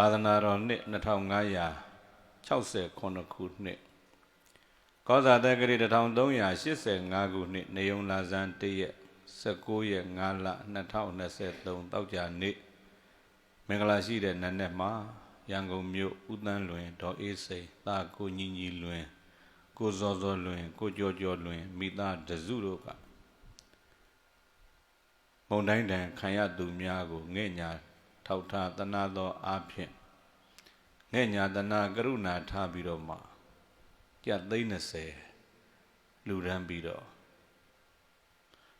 သာသနာတော်နှစ်2569ခုနှစ်ကောဇာတက္ကရီ1385ခုနှစ်နေုံလာဇန်1ရက်19ရက်5လ2023တောက်ကြနေ့မင်္ဂလာရှိတဲ့နတ်နဲ့မှာရန်ကုန်မြို့ဦးတန်းလွင်ဒေါ်အေးစိန်တာကိုညီညီလွင်ကိုဇော်ဇော်လွင် ကိုကျော်ကျော်လွင်မိသားတစုတို့ကမုံတိုင်းတန်ခံရသူများကိုငဲ့ညာ ထောက်ထားတနာသောအားဖြင့်ငဲ့ညာတနာကရုဏာထားပြီးတော့မှကြက်သိန်း30လူရန်ပြီးတော့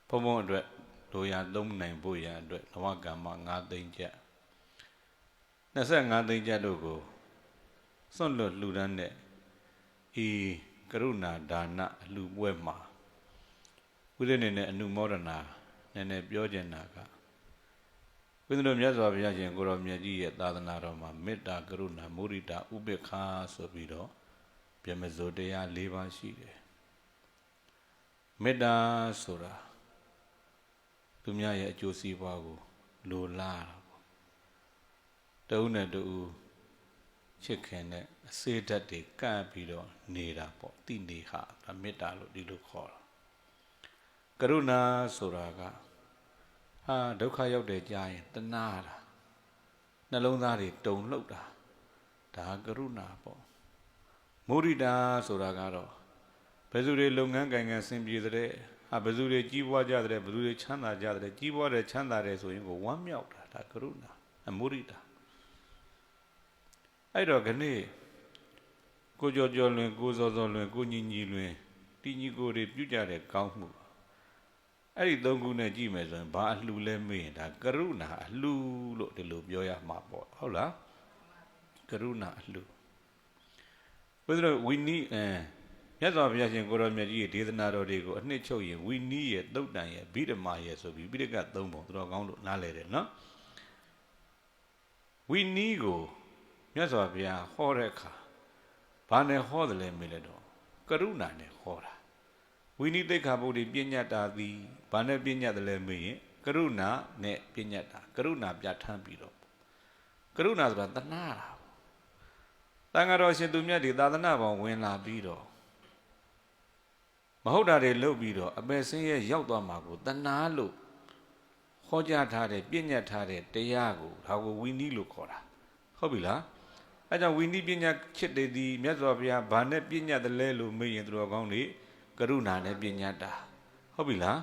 ဘုံဘုံအတွက်လိုရာသုံးနိုင်ဖို့ရန်အတွက်နဝကမ္မ9သိန်းကျပ်25သိန်းကျပ်တို့ကိုစွန့်လွတ်လူရန်တဲ့ဤကရုဏာဒါနအလှပွဲမှာဥဒိနေနဲ့အနုမောဒနာနည်းနည်းပြောကျင်တာက ဝိသတို့မြတ်စွာဘုရားရှင်ကိုရောမြတ်ကြီးရဲ့သာသနာတော်မှာမေတ္တာကရုဏာမုရိဒာဥပေက္ခဆိုပြီးတော့ပြမစိုးတရား၄ပါးရှိတယ်မေတ္တာဆိုတာသူများရဲ့အကျိုးစီးပွားကိုလိုလားတာပေါ့တဦးနဲ့တဦးချစ်ခင်တဲ့အစေဓာတ်တွေကပ်ပြီးတော့နေတာပေါ့တိနေဟာဒါမေတ္တာလို့ဒီလိုခေါ်တာကရုဏာဆိုတာက ဟာဒုက္ခရောက်တယ်ကြားရင်တနာတာနှလုံးသားတွေတုန်လှုပ်တာဒါကရုဏာပေါ့မုရိဒာဆိုတာကတော့ဘယ်သူတွေလုပ်ငန်းကိုင်ငန်းဆင်ပြေတဲ့ဟာဘယ်သူတွေကြီးပွားကြတဲ့ဘယ်သူတွေချမ်းသာကြတဲ့ကြီးပွားတယ်ချမ်းသာတယ်ဆိုရင်ကိုဝမ်းမြောက်တာဒါကရုဏာအမုရိဒာအဲ့တော့ခဏကိုကြောကြောလွင်ကိုစောစောလွင်ကိုညီညီလွင်တီညီကိုတွေပြုကြတဲ့ကောင်းမှု အဲ့ဒီသုံးခုနဲ့ကြည့်မယ်ဆိုရင်ဘာအလှလဲမေးရင်ဒါကရုဏာအလှလို့ဒီလိုပြောရမှာပေါ့ဟုတ်လားကရုဏာအလှဘုရားဝိနည်းအဲမြတ်စွာဘုရားရှင်ကိုရောမြတ်ကြီးရဲ့ဒေသနာတော်တွေကိုအနှစ်ချုပ်ရင်ဝိနည်းရဲ့တုတ်တန်ရဲ့ဗိဓမာရဲ့ဆိုပြီးပိဋကတ်သုံးပုံတော်ကောင်းလို့နားလဲတယ်နော်ဝိနည်းကိုမြတ်စွာဘုရားဟောတဲ့အခါဘာနဲ့ဟောတယ်လဲမေးလဲတော့ကရုဏာနဲ့ဟောတာဝိနိသိက္ခာပုဒ်ဒီပညာတာသည် ဘာနဲ့ပညာတယ်လဲမေးရင်ကရုဏာနဲ့ပညာတာကရုဏာပြဋ္ဌာန်းပြီးတော့ကရုဏာဆိုတာတဏှာတာတန်ဃာတော်ရှင်သူမြတ်ဒီသာသနာပေါင်းဝင်လာပြီးတော့မဟုတ်တာတွေလုပ်ပြီးတော့အပယ်ဆင်းရဲရောက်သွားမှာကိုတဏှာလို့ဟောကြားထားတဲ့ပြည့်ညတ်ထားတဲ့တရားကိုဒါကိုဝိနည်းလို့ခေါ်တာဟုတ်ပြီလားအဲကြောင့်ဝိနည်းပညာချစ်တဲ့ဒီမြတ်စွာဘုရားဘာနဲ့ပြည့်ညတ်တယ်လဲလို့မေးရင်သူတော်ကောင်းတွေကရုဏာနဲ့ပညာတာဟုတ်ပြီလား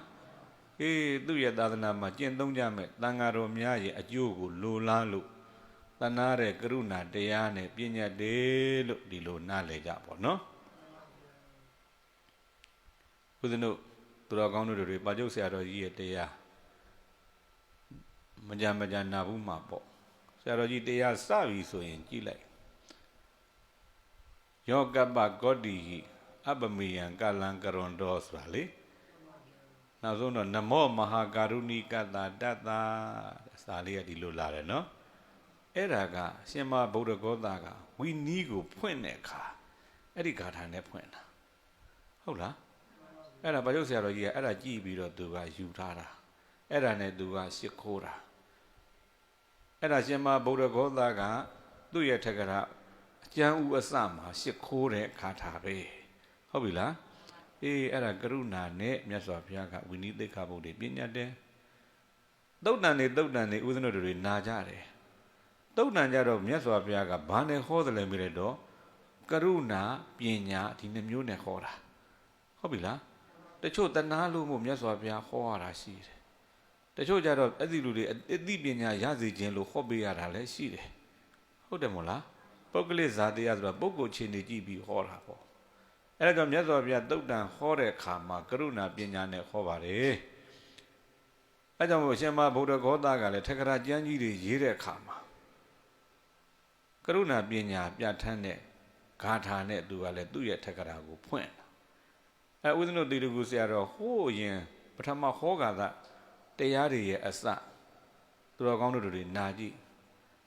အေးသူ့ရဲ့သာသနာမှာကျင့်သုံးကြမဲ့တန်ဃာတော်များရဲ့အကျိုးကိုလိုလားလို့တဏှာတဲ့ကရုဏာတရားနဲ့ပညာတယ်လို့ဒီလိုနားလည်ကြပါတော့ဦးဇင်းတို့သူတော်ကောင်းတို့တွေပါကျုပ်ဆရာတော်ကြီးရဲ့တရားမကြမကြနာဘူးမှာပေါ့ဆရာတော်ကြီးတရားစပြီဆိုရင်ကြည့်လိုက်ယောကပ္ပကောတိဟိအပမေယံကလံကရွန်တော်ဆိုတာလေ နောက်ဆုံးတော့နမောမဟာကာရုဏိကတာတတ္တာစာလေးကဒီလိုလာတယ်နော်အဲ့ဒါကရှင်မဗုဒ္ဓဂောတာကဝီနီးကိုဖွင့်တဲ့အခါအဲ့ဒီဂါထာနဲ့ဖွင့်တာဟုတ်လားအဲ့ဒါဘာလို့ဆရာတော်ကြီးကအဲ့ဒါကြည့်ပြီးတော့သူကယူထားတာအဲ့ဒါနဲ့သူကရှ िख ိုးတာအဲ့ဒါရှင်မဗုဒ္ဓဂောတာကသူ့ရဲ့ထက်ကရာအကျမ်းဥအစမှာရှ िख ိုးတဲ့ခါထာပဲဟုတ်ပြီလား အေးအဲ့ဒါကရုဏာနဲ့မြတ်စွာဘုရားကဝိနည်းသိက္ခာပုဒ်တွေပြညတ်တယ်တုတ်တန်နေတုတ်တန်နေဥဒ္ဒနတွေနာကြတယ်တုတ်တန်ကြတော့မြတ်စွာဘုရားကဘာနဲ့ဟောတယ်လဲမြင်တော့ကရုဏာပညာဒီနှမျိုးနဲ့ဟောတာဟုတ်ပြီလားတချို့တဏှာလို့မို့မြတ်စွာဘုရားဟောရတာရှိတယ်တချို့ကြတော့အဲ့ဒီလူတွေအသိပညာရစေခြင်းလို့ဟောပေးရတာလည်းရှိတယ်ဟုတ်တယ်မို့လားပုဂ္ဂလိဇာတရားဆိုတာပုဂ္ဂိုလ်ချင်းနေကြည့်ပြီးဟောတာပေါ့ အဲ့ဒါကြောင့်မြတ်စွာဘုရားတုတ်တန်ဟောတဲ့အခါမှာကရုဏာပညာနဲ့ဟောပါတယ်အဲကြောင့်မို့ရှင်မဗုဒ္ဓဂောသကလည်းထက္ကရာကျမ်းကြီးတွေရေးတဲ့အခါမှာကရုဏာပညာပြဋ္ဌာန်းတဲ့ဂါထာနဲ့သူကလည်းသူ့ရဲ့ထက္ကရာကိုဖွင့်တာအဲဥဒ္ဒနတိတကူဆရာတော်ဟိုးရင်ပထမဟောကာသတရားတွေရဲ့အစသူတော်ကောင်းတို့တွေနာကြည့်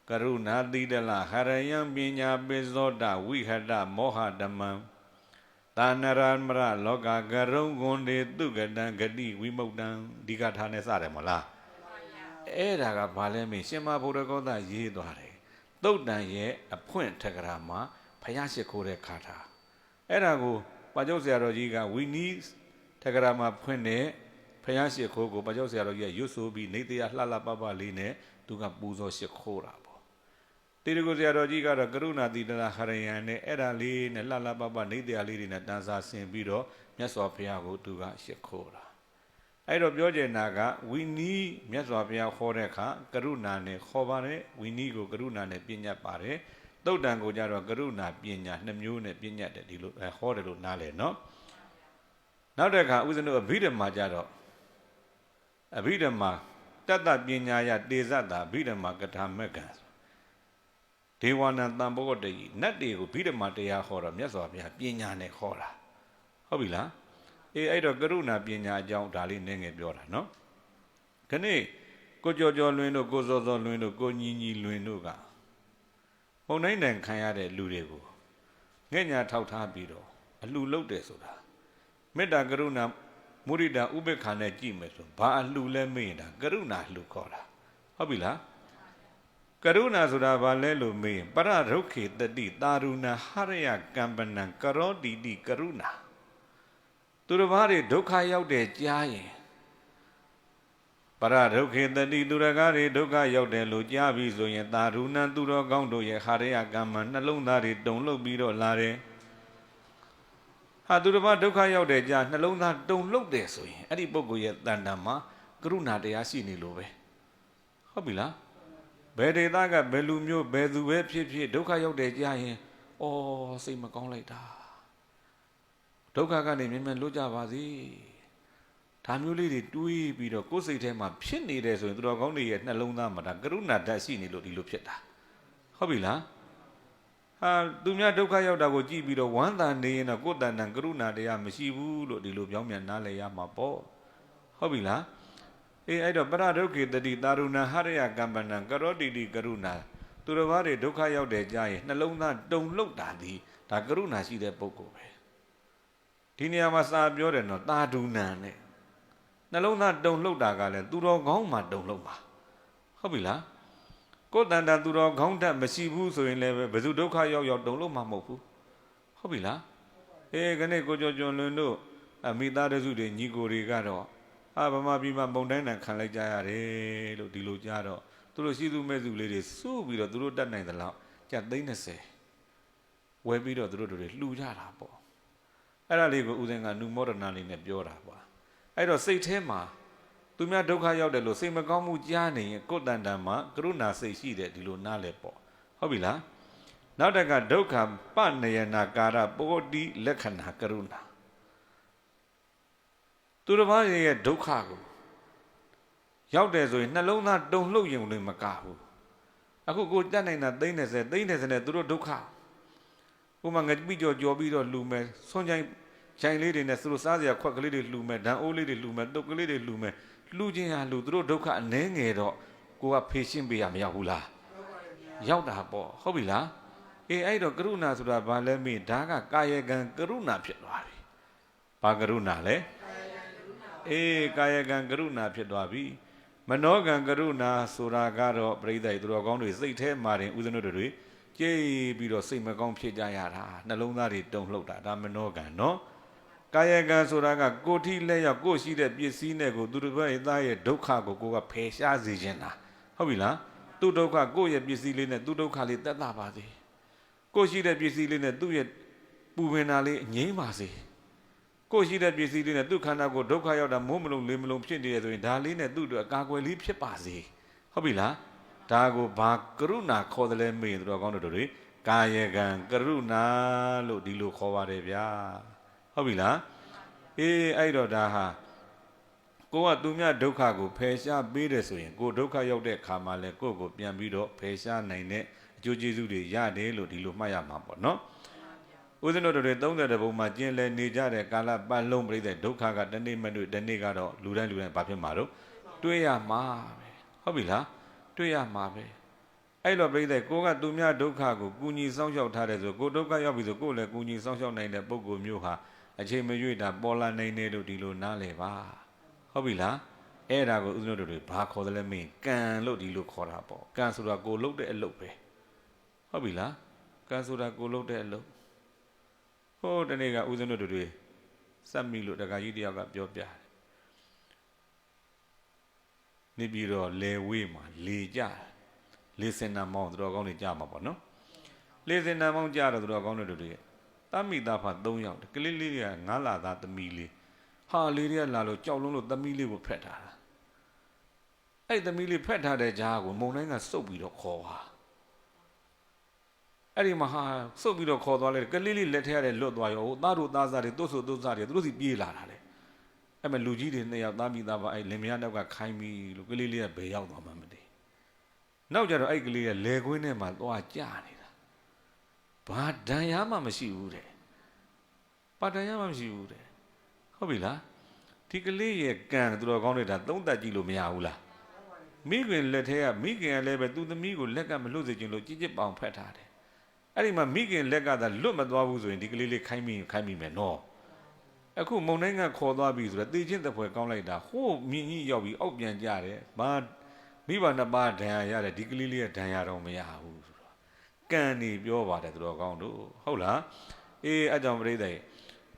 ကရုဏာတိတလဟရယံပညာပိဇောတဝိဟတမောဟဓမ္မံ တာနရမရလောကကရုံကွန်တေသူကတံဂတိဝိမု ക്ത ံဒီကထာနဲ့စတယ်မလားအဲ့ဒါကဘာလဲမင်းရှင်မဘုရားကောသရေးသွားတယ်သုတ်တန်ရဲ့အဖွင့်ထက္ကရာမှာဖယားရှိခိုးတဲ့ခါထားအဲ့ဒါကိုပါကျုပ်ဆရာတော်ကြီးကဝီနီးထက္ကရာမှာဖွင့်တဲ့ဖယားရှိခိုးကိုပါကျုပ်ဆရာတော်ကြီးကရွတ်ဆိုပြီးနေတရားလှလှပပလေးနဲ့သူကပူဇော်ရှိခိုးတာပေါ့ တေရကိုဆရာတော်ကြီးကတော့ကရုဏာတိတနာခရယံနဲ့အဲ့ဒါလေးနဲ့လှလှပပနေတရားလေးတွေနဲ့တန်ဆာဆင်ပြီးတော့မြတ်စွာဘုရားကိုသူကရှိခိုးတာအဲ့တော့ပြောချင်တာကဝီနီးမြတ်စွာဘုရားခေါ်တဲ့အခါကရုဏာနဲ့ခေါ်ပါတယ်ဝီနီးကိုကရုဏာနဲ့ပြညတ်ပါတယ်တုတ်တန်ကိုကြတော့ကရုဏာပညာနှစ်မျိုးနဲ့ပြညတ်တယ်ဒီလိုအဲဟောတယ်လို့နားလဲနော်နောက်တစ်ခါဥစ္စနုအဘိဓမ္မာကြတော့အဘိဓမ္မာတတ္တပညာယတေဇတာအဘိဓမ္မာကထာမက္ကံ ဒေဝနာတံဘောတယိနတ်တွေကိုဘိဓမ္မာတရားဟောတော့မြတ်စွာဘုရားပညာနဲ့ဟောတာဟုတ်ပြီလားအေးအဲ့တော့ကရုဏာပညာအကြောင်းဒါလေးနည်းငယ်ပြောတာနော်ခဏကိုကြော်ကြော်လွင်တို့ကိုစောစောလွင်တို့ကိုညီညီလွင်တို့ကဘုံနိုင်တန်ခံရတဲ့လူတွေကိုငဲ့ညာထောက်ထားပြီးတော့အလှလုတ်တယ်ဆိုတာမေတ္တာကရုဏာမုရိဒာဥပေက္ခာနဲ့ကြည့်မယ်ဆိုဘာအလှလဲမေ့ရင်ဒါကရုဏာလှခေါ်တာဟုတ်ပြီလား ကရုဏာဆိုတာဘာလဲလို့မေးရင်ပရရုခေတတိတာရုဏဟရယကံပနံကရောတိတိကရုဏာသူတစ်ပါးတွေဒုက္ခရောက်တယ်ကြားရင်ပရဒုက္ခေတတိသူရကားတွေဒုက္ခရောက်တယ်လို့ကြားပြီးဆိုရင်သာရုဏံသူတော်ကောင်းတို့ရဲ့ခရယကံမနှလုံးသားတွေတုန်လှုပ်ပြီးတော့လာတယ်ဟာသူတစ်ပါးဒုက္ခရောက်တယ်ကြားနှလုံးသားတုန်လှုပ်တယ်ဆိုရင်အဲ့ဒီပုဂ္ဂိုလ်ရဲ့တန်တန်မှာကရုဏာတရားရှိနေလို့ပဲဟုတ်ပြီလား ဘယ်ဒေသကဘယ်လူမျိုးဘယ်သူပဲဖြစ်ဖြစ်ဒုက္ခရောက်တယ်ကြားရင်အော်စိတ်မကောင်းလိုက်တာဒုက္ခကနေမြင်မြင်လွတ်ကြပါစေဒါမျိုးလေးတွေတွေးပြီးတော့ကိုယ်စိတ်ထဲမှာဖြစ်နေတယ်ဆိုရင်သူတော်ကောင်းတွေရဲ့နှလုံးသားမှာဒါကရုဏာဓာတ်ရှိနေလို့ဒီလိုဖြစ်တာဟုတ်ပြီလားဟာသူများဒုက္ခရောက်တာကိုကြည့်ပြီးတော့ဝမ်းသာနေရင်တော့ကိုယ်တန်တန်ကရုဏာတရားမရှိဘူးလို့ဒီလိုပြောင်းပြန်နားလည်ရမှာပေါ့ဟုတ်ပြီလား အေးအဲ့တော့ပရဒုက္ခေတတိတာရုဏဟရယကမ္ပနံကရောတိတိကရုဏာသူတော်ဘာတွေဒုက္ခရောက်တယ်ကြားရင်နှလုံးသားတုန်လှုပ်တာဒီဒါကရုဏာရှိတဲ့ပုဂ္ဂိုလ်ပဲဒီနေရာမှာစာပြောတယ်နော်တာဒုဏံနဲ့နှလုံးသားတုန်လှုပ်တာကလည်းသူတော်ကောင်းမှတုန်လှုပ်ပါဟုတ်ပြီလားကိုယ်တန်တန်သူတော်ကောင်းတတ်မရှိဘူးဆိုရင်လည်းဘယ်သူဒုက္ခရောက်ရောက်တုန်လှုပ်မှမဟုတ်ဘူးဟုတ်ပြီလားအေးခနေ့ကိုကြောကျွန်းလွင်တို့အမိသားစုတွေညီကိုတွေကတော့ အာဗမာပြည်မှာပုံတိုင်းတန်ခံလိုက်ကြရတယ်လို့ဒီလိုကြားတော့သူတို့ရှိသူမဲ့သူလေးတွေစုပြီးတော့သူတို့တတ်နိုင်သလောက်ကြက်သိန်း30ဝယ်ပြီးတော့သူတို့တွေလှူကြတာပေါ့အဲ့ဒါလေးကိုဦးဇင်းကနုမောဒနာလေးနဲ့ပြောတာပေါ့အဲ့တော့စိတ်ထဲမှာသူများဒုက္ခရောက်တယ်လို့စိတ်မကောင်းမှုကြားနေရင်ကိုယ်တန်တန်မှာကရုဏာစိတ်ရှိတယ်ဒီလိုနားလဲပေါ့ဟုတ်ပြီလားနောက်တကဒုက္ခပနယနာကာရပိုတိလက္ခဏာကရုဏာ သူတစ်ပါးရဲ့ဒုက္ခကိုရောက်တယ်ဆိုရင်နှလုံးသားတုန်လှုပ်ရင်လည်းမကဘူးအခုကိုတတ်နိုင်တာသိန်း30သိန်း30နဲ့သူတို့ဒုက္ခကိုမှငကြပြီးကြော်ကြော်ပြီးတော့လူမယ်ဆွန်ချိုင်ချိုင်လေးတွေနဲ့သူတို့စားစရာခွက်ကလေးတွေလှူမယ်ဓာန်အိုးလေးတွေလှူမယ်တုတ်ကလေးတွေလှူမယ်လှူခြင်းဟာလူသူတို့ဒုက္ခအနှဲငယ်တော့ကိုကဖေရှင်းပေးရမရောက်ဘူးလားရောက်တာပေါ့ဟုတ်ပြီလားအေးအဲ့တော့ကရုဏာဆိုတာဘာလဲမေးဒါကကာယကံကရုဏာဖြစ်သွားပြီဘာကရုဏာလဲ အေးကာယကံကရုဏာဖြစ်သွားပြီမနောကံကရုဏာဆိုတာကတော့ပြိဿတွေသူတော်ကောင်းတွေစိတ်ထဲမှာတင်ဥဒ္ဒနုတွေကြည်ပြီးတော့စိတ်မကောင်းဖြစ်ကြရတာနှလုံးသားတွေတုန်လှုပ်တာဒါမနောကံနော်ကာယကံဆိုတာကကိုယ်ထိလက်ရောက်ကိုယ်ရှိတဲ့ပစ္စည်းနဲ့ကိုသူတို့ရဲ့သားရဲ့ဒုက္ခကိုကိုကဖယ်ရှားစေခြင်းလားဟုတ်ပြီလားသူ့ဒုက္ခကိုယ့်ရဲ့ပစ္စည်းလေးနဲ့သူ့ဒုက္ခလေးတက်တာပါစေကိုယ်ရှိတဲ့ပစ္စည်းလေးနဲ့သူ့ရဲ့ပူပင်တာလေးငြိမ်းပါစေ ကိုယ်ရှိတဲ့ပစ္စည်းလေးနဲ့သူ့ခန္ဓာကိုဒုက္ခရောက်တာမိုးမလုံးလေးမလုံးဖြစ်နေတယ်ဆိုရင်ဒါလေးနဲ့သူ့အတွက်အကာအကွယ်လေးဖြစ်ပါစေဟုတ်ပြီလားဒါကိုဘာကရုဏာခေါ်တယ်လဲမေးတော်ကောင်းတို့တွေကာယကံကရုဏာလို့ဒီလိုခေါ်ပါတယ်ဗျာဟုတ်ပြီလားအေးအဲ့တော့ဒါဟာကိုကသူများဒုက္ခကိုဖယ်ရှားပေးတယ်ဆိုရင်ကိုဒုက္ခရောက်တဲ့ခါမှာလဲကိုကိုပြန်ပြီးတော့ဖယ်ရှားနိုင်တဲ့အကျိုးကျေးဇူးတွေရတယ်လို့ဒီလိုမှတ်ရမှာပေါ့နော် ဦးဇင်းတို့တွေ30ဘုံမှာကျင်လည်နေကြတဲ့ကာလပတ်လုံးပြိတဲ့ဒုက္ခကတနေ့မတွေ့တနေ့ကတော့လူတိုင်းလူတိုင်းဘာဖြစ်မှာတော့တွေးရမှာပဲဟုတ်ပြီလားတွေးရမှာပဲအဲ့လိုပြိတဲ့ကိုကသူများဒုက္ခကိုကူညီစောင့်ရှောက်ထားတယ်ဆိုကိုဒုက္ခရောက်ပြီဆိုကိုလည်းကူညီစောင့်ရှောက်နိုင်တဲ့ပုံကိုမျိုးဟာအချိန်မရွေ့တာပေါ်လာနိုင်တယ်လို့ဒီလိုနားလည်ပါဟုတ်ပြီလားအဲ့ဒါကိုဦးဇင်းတို့တွေဘာခေါ်တယ်လဲမင်းကံလို့ဒီလိုခေါ်တာပေါ့ကံဆိုတာကိုလုတ်တဲ့အလုပ်ပဲဟုတ်ပြီလားကံဆိုတာကိုလုပ်တဲ့အလုပ် ဟိုးတနေ့ကဦးဇင်းတို့တို့တွေစက်မိလို့တခါကြီးတယောက်ကပြောပြတယ်နေပြီးတော့လေဝေးမှာလေကြတယ်လေစင်နာမောင်းသူတော်ကောင်းတွေကြမှာပေါ့နော်လေစင်နာမောင်းကြတော့သူတော်ကောင်းတွေတို့တွေတမိသားဖာ3ယောက်ကလေးလေးတွေကငါးလာသားသမီးလေးဟာလေးတွေကလာလို့ကြောက်လုံးလို့သမီးလေးကိုဖက်ထားတာအဲ့သမီးလေးဖက်ထားတဲ့ကြားကိုမုံတိုင်းကစုပ်ပြီးတော့ခေါ်ပါ အဲ့ဒီမှာဟာစုပ်ပြီးတော့ခေါ်သွားလေကလေးလေးလက်ထက်ရတဲ့လွတ်သွားရောဟိုသားတို့သားစားတွေတို့ဆိုတို့စားတွေသူတို့စီပြေးလာတာလေအဲ့မဲ့လူကြီးတွေနှစ်ယောက်သားမိသားပါအဲ့လင်မယားနောက်ကခိုင်းပြီးလို့ကလေးလေးကဘယ်ရောက်သွားမှမသိနောက်ကြတော့အဲ့ကလေးကလေကွင်းထဲမှာသွားကြနေတာဘာဒဏ်ရာမှမရှိဘူးတဲ့ပါဒဏ်ရာမှမရှိဘူးတဲ့ဟုတ်ပြီလားဒီကလေးရဲ့ကံသူတော်ကောင်းတွေဒါသုံးသက်ကြည့်လို့မရဘူးလားမိခင်လက်ထဲကမိခင်ကလည်းပဲသူ့သမီးကိုလက်ကမလွတ်စေချင်လို့ကြည်ကြစ်ပောင်ဖက်ထားတယ် အဲ့ဒီမှာမိခင်လက်ကသာလွတ်မသွားဘူးဆိုရင်ဒီကလေးလေးခိုင်းမိခိုင်းမိမယ်နော်အခုမုံနိုင်ငံခေါ်သွားပြီဆိုတော့တေချင်းတပွဲကောင်းလိုက်တာဟိုးမြင်းကြီးရောက်ပြီးအောက်ပြန်ကြတယ်ဘာမိဘနှစ်ပါးဒဏ်ရာရတယ်ဒီကလေးလေးရဲ့ဒဏ်ရာတော့မရဘူးဆိုတော့ကံနေပြောပါတယ်သူတော်ကောင်းတို့ဟုတ်လားအေးအကြောင်းပြိဿရဲ့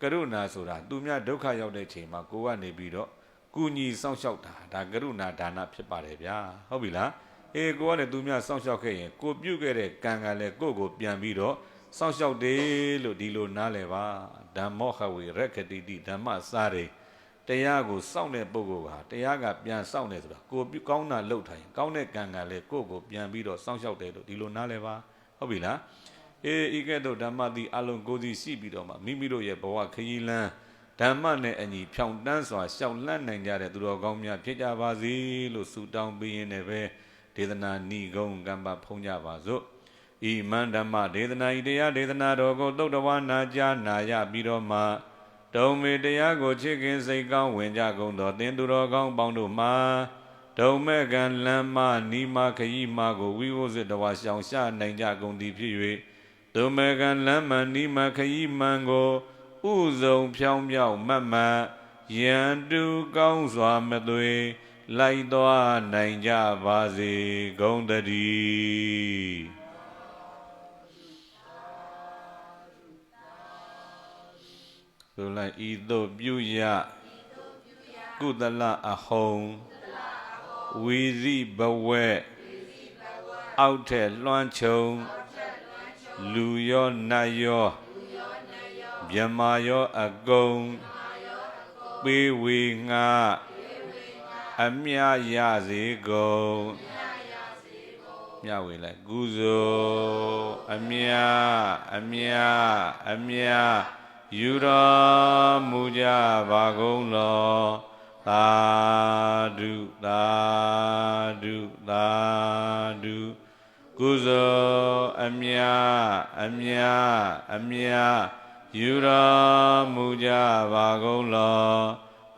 ကရုဏာဆိုတာသူများဒုက္ခရောက်တဲ့ချိန်မှာကိုကနေပြီးတော့ကုညီစောင့်ရှောက်တာဒါကရုဏာဒါနဖြစ်ပါတယ်ဗျာဟုတ်ပြီလား အေးကိုကလည်းသူများစောင့်ရှောက်ခဲ့ရင်ကိုပြုတ်ခဲ့တဲ့ကံကလည်းကိုယ့်ကိုပြန်ပြီးတော့စောင့်ရှောက်တယ်လို့ဒီလိုနားလည်ပါဓမ္မောဟဝေရက္ခတိတိဓမ္မစားတယ်တရားကိုစောင့်တဲ့ပုဂ္ဂိုလ်ကတရားကပြန်စောင့်တယ်ဆိုတာကိုပြုကောင်းတာလှုပ်ထိုင်ကောင်းတဲ့ကံကလည်းကိုယ့်ကိုပြန်ပြီးတော့စောင့်ရှောက်တယ်လို့ဒီလိုနားလည်ပါဟုတ်ပြီလားအေးဤကဲ့သို့ဓမ္မတိအလုံးကိုယ်စီရှိပြီးတော့မှမိမိတို့ရဲ့ဘဝခရီးလန်းဓမ္မနဲ့အညီဖြောင်တန်းစွာရှောက်လန့်နိုင်ကြတဲ့သူတော်ကောင်းများဖြစ်ကြပါစေလို့ဆုတောင်းပေးရင်းနဲ့ပဲ ဒေသနာဏီကုံကံပါဖုံးကြပါစို့ဤမန္ဓမ္မဒေသနာဤတရားဒေသနာတော်ကိုသုတ်တော်ဝါနာကြားနာရပြီးတော့မှတုံမေတရားကိုချစ်ခင်စိတ်ကောင်းဝင်ကြကုန်သောသင်သူတော်ကောင်းပေါင်းတို့မှာဒုံမဲ့ကံလမ်းမနီမခရီးမကိုဝိဝုဇ္ဇတဝါရှောင်ရှာနိုင်ကြကုန်သည်ဖြစ်၍ဒုံမဲ့ကံလမ်းမနီမခရီးမှန်ကိုဥဇုံဖြောင်းမြောက်မတ်မတ်ရန်တူကောင်းစွာမသွေ လိုက်သွားနိုင်ကြပါစေဂုံတည်းဆိုလိုက်ဤသို့ပြုရကုသလအဟုံဝီရိဘဝဲအောက်ထက်လွှမ်းခြုံလူရောနတ်ရောမြမာရောအကုန်ပေးဝေငါ အမြရစေကုန်မြဝေလိုက်ကုသိုလ်အမြအမြအမြယူတော်မူကြပါကုန်လောသာဓုသာဓုသာဓုကုသိုလ်အမြအမြအမြယူတော်မူကြပါကုန်လော